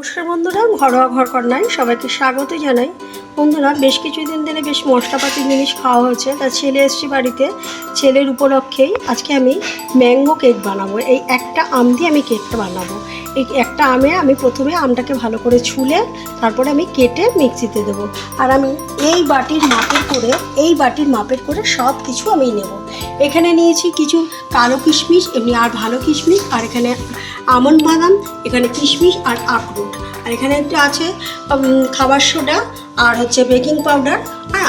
নমস্কার বন্ধুরা, ঘরোয়া ঘর কন্যায় সবাইকে স্বাগত জানাই। বন্ধুরা, বেশ কিছুদিন ধরে বেশ মশলাপাতি জিনিস খাওয়া হয়েছে তা ছেলে এসছে বাড়িতে, ছেলের উপলক্ষেই আজকে আমি ম্যাঙ্গো কেক বানাবো। এই একটা আম দিয়ে আমি কেকটা বানাবো। একটা আমে আমি প্রথমে আমটাকে ভালো করে ছুলে তারপরে আমি কেটে মিক্সিতে দেবো। আর আমি এই বাটির মাপের করে, এই বাটির মাপের করে সব কিছু আমি নেব। এখানে নিয়েছি কিছু কালো কিশমিশ, এমনি আর ভালো কিশমিশ, আর এখানে আমন্ড বাদাম, এখানে কিশমিশ আর আখরোট। আর এখানে একটা আছে খাবার সোডা আর হচ্ছে বেকিং পাউডার।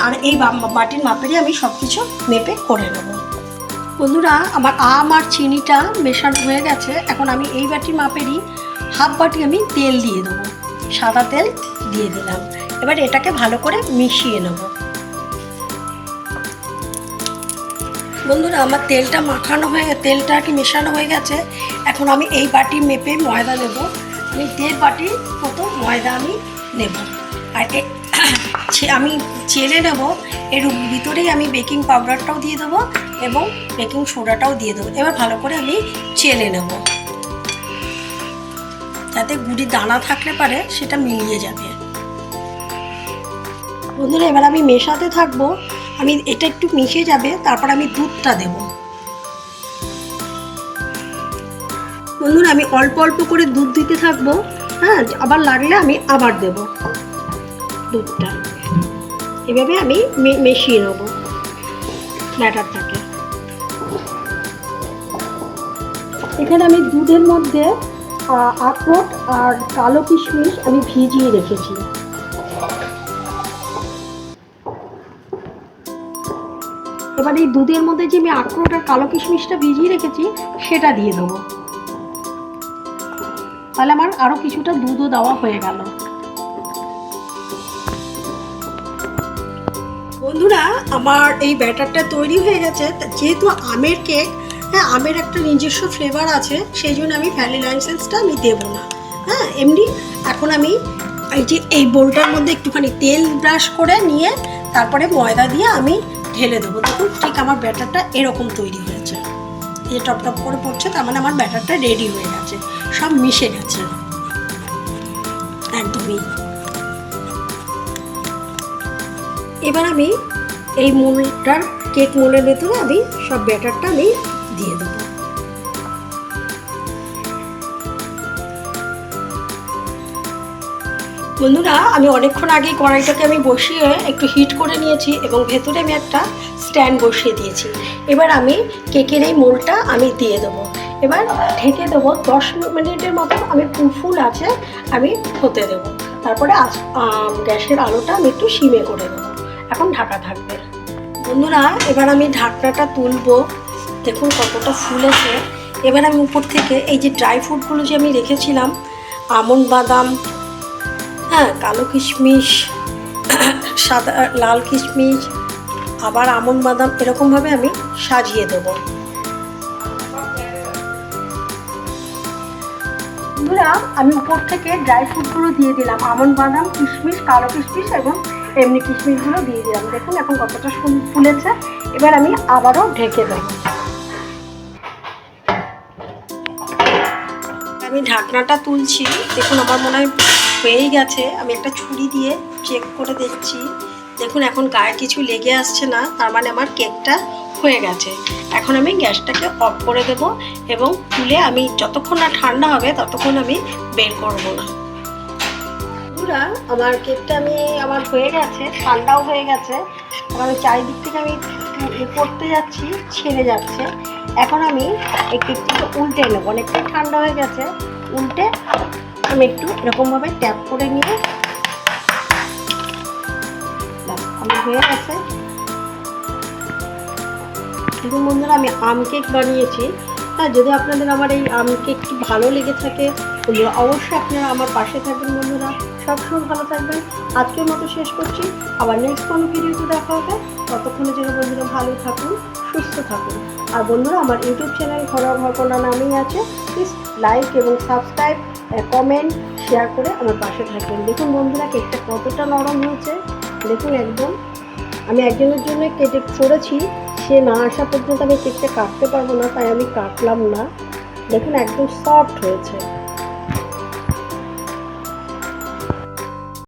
আর এই বাটির মাপেরই আমি সব কিছু মেপে করে নেব। বন্ধুরা, আমার আম আর চিনিটা মেশানো হয়ে গেছে। এখন আমি এই বাটির মাপেরই হাফ বাটি আমি তেল দিয়ে দেবো। সাদা তেল দিয়ে দিলাম। এবার এটাকে ভালো করে মিশিয়ে নেব। বন্ধুরা, আমার তেলটা মাখানো হয়ে তেলটা আর কি মেশানো হয়ে গেছে। এখন আমি এই বাটি মেপে ময়দা নেব। আমি দেড় বাটি মতো ময়দা আমি নেব। আর আমি চেলে নেব। এর ভিতরেই আমি বেকিং পাউডারটাও দিয়ে দেবো এবং বেকিং সোডাটাও দিয়ে দেবো। এবার ভালো করে আমি চেলে নেব। যাতে গুড়ি দানা থাকলে পারে, সেটা মিলিয়ে যাবে। বন্ধুরা, এবার আমি মেশাতে থাকব। আমি, এটা একটু মিশে যাবে, তারপর আমি দুধটা দেব। বন্ধুরা, আমি অল্প অল্প করে দুধ দিতে থাকব। হ্যাঁ আবার লাগলে আমি আবার দেব দুধটা। এভাবে আমি মিশিয়ে নেব ব্যাটারটাকে এখানে আমি দুধের মধ্যে আখরোট আর কালো কিশমিশ আমি ভিজিয়ে রেখেছি। এবার এই দুধের মধ্যে যে আমি আখরোট আর কালো কিশমিশটা ভিজিয়ে রেখেছি, সেটা দিয়ে দেবো। তাহলে আমার আরও কিছুটা দুধও দেওয়া হয়ে গেল। বন্ধুরা, আমার এই ব্যাটারটা তৈরি হয়ে গেছে। যেহেতু আমের কেক হ্যাঁ আমের একটা নিজস্ব ফ্লেভার আছে, সেই জন্য আমি ভ্যানিলা এসেন্সটা আমি দেবো না। হ্যাঁ এমনি এখন আমি এই যে এই বোলটার মধ্যে একটুখানি তেল ব্রাশ করে নিয়ে তারপরে ময়দা দিয়ে আমি ঢেলে দেবো। দেখুন, ঠিক আমার ব্যাটারটা এরকম তৈরি হয়েছে। যে টপ টপ করে পড়ছে, তার মানে আমার ব্যাটারটা রেডি হয়ে গেছে। সব মিশে গেছে। একদমই। এবার আমি এই মোলটার কেক মোলের ভেতরে আমি সব ব্যাটারটা আমি দিয়ে দেবো। বন্ধুরা, আমি অনেকক্ষণ আগে কড়াইটাকে আমি বসিয়ে একটু হিট করে নিয়েছি এবং ভেতরে আমি একটা স্ট্যান্ড বসিয়ে দিয়েছি। এবার আমি কেকের এই মোলটা আমি দিয়ে দেবো। এবার ঢেকে দেবো দশ মিনিটের মতো আমি ফুল আছে আমি হতে দেবো। তারপরে গ্যাসের আলোটা আমি একটু সিমে করে দেবো এখন ঢাকা থাকবে। বন্ধুরা এবার আমি ঢাকনাটা তুলবো। দেখুন কতটা ফুলেছে এবার আমি উপর থেকে এই যে ড্রাই ফ্রুটগুলো যে আমি রেখেছিলাম আমন্ড বাদাম হ্যাঁ কালো কিশমিশ সাদা লাল কিশমিশ আবার আমন্ড বাদাম এরকমভাবে আমি সাজিয়ে দেবো। বন্ধুরা আমি উপর থেকে ড্রাই ফ্রুটগুলো দিয়ে দিলাম। আমন্ড বাদাম কিশমিশ কালো কিশমিশ এবং এমনি কিশমিশগুলো দিয়ে দিলাম। দেখুন, এখন কতটা ফুল- ফুলেছে। এবার আমি আবারও ঢেকে দেবো। আমি ঢাকনাটা তুলছি। দেখুন, আমার মনে হয় হয়েই গেছে। আমি একটা ছুরি দিয়ে চেক করে দেখছি। দেখুন, এখন গায়ে কিছু লেগে আসছে না। তার মানে আমার কেকটা হয়ে গেছে। এখন আমি গ্যাসটাকে অফ করে দেব এবং তুলে আমি যতক্ষণ না ঠান্ডা হবে, ততক্ষণ আমি বের করব না। বন্ধুরা আমার কেকটা আমি, আমার হয়ে গেছে, ঠান্ডাও হয়ে গেছে। এবার আমি চারিদিক থেকে আমি করতে যাচ্ছি, ছেড়ে যাচ্ছে। এখন আমি এই কেকটাকে উল্টে নেব অনেকটাই ঠান্ডা হয়ে গেছে। উল্টে আমি একটু এরকমভাবে ট্যাপ করে নিয়ে আমার হয়ে গেছে। দেখুন বন্ধুরা, আমি আম কেক বানিয়েছি। হ্যাঁ যদি আপনাদের আমার এই আম কেকটি ভালো লেগে থাকে অবশ্যই আপনারা আমার পাশে থাকবেন বন্ধুরা। সবসময় ভালো থাকবেন। আজকের মতো শেষ করছি। আবার নেক্সট কোনো ভিডিওতে দেখা হবে। ততক্ষণের জন্য বন্ধুরা ভালো থাকুন, সুস্থ থাকুন। আর বন্ধুরা, আমার ইউটিউব চ্যানেল ঘরোয়া ঘরকন্যা নামেই আছে। প্লিজ লাইক এবং সাবস্ক্রাইব কমেন্ট শেয়ার করে আমার পাশে থাকবেন। দেখুন বন্ধুরা, কেকটা কতটা নরম হয়েছে। দেখুন একদম। আমি একজনের জন্য কেটে করেছি সে না আসা পর্যন্ত আমি কেকটা কাটতে পারব না, তাই আমি কাটলাম না। দেখুন, একদম সফট হয়েছে।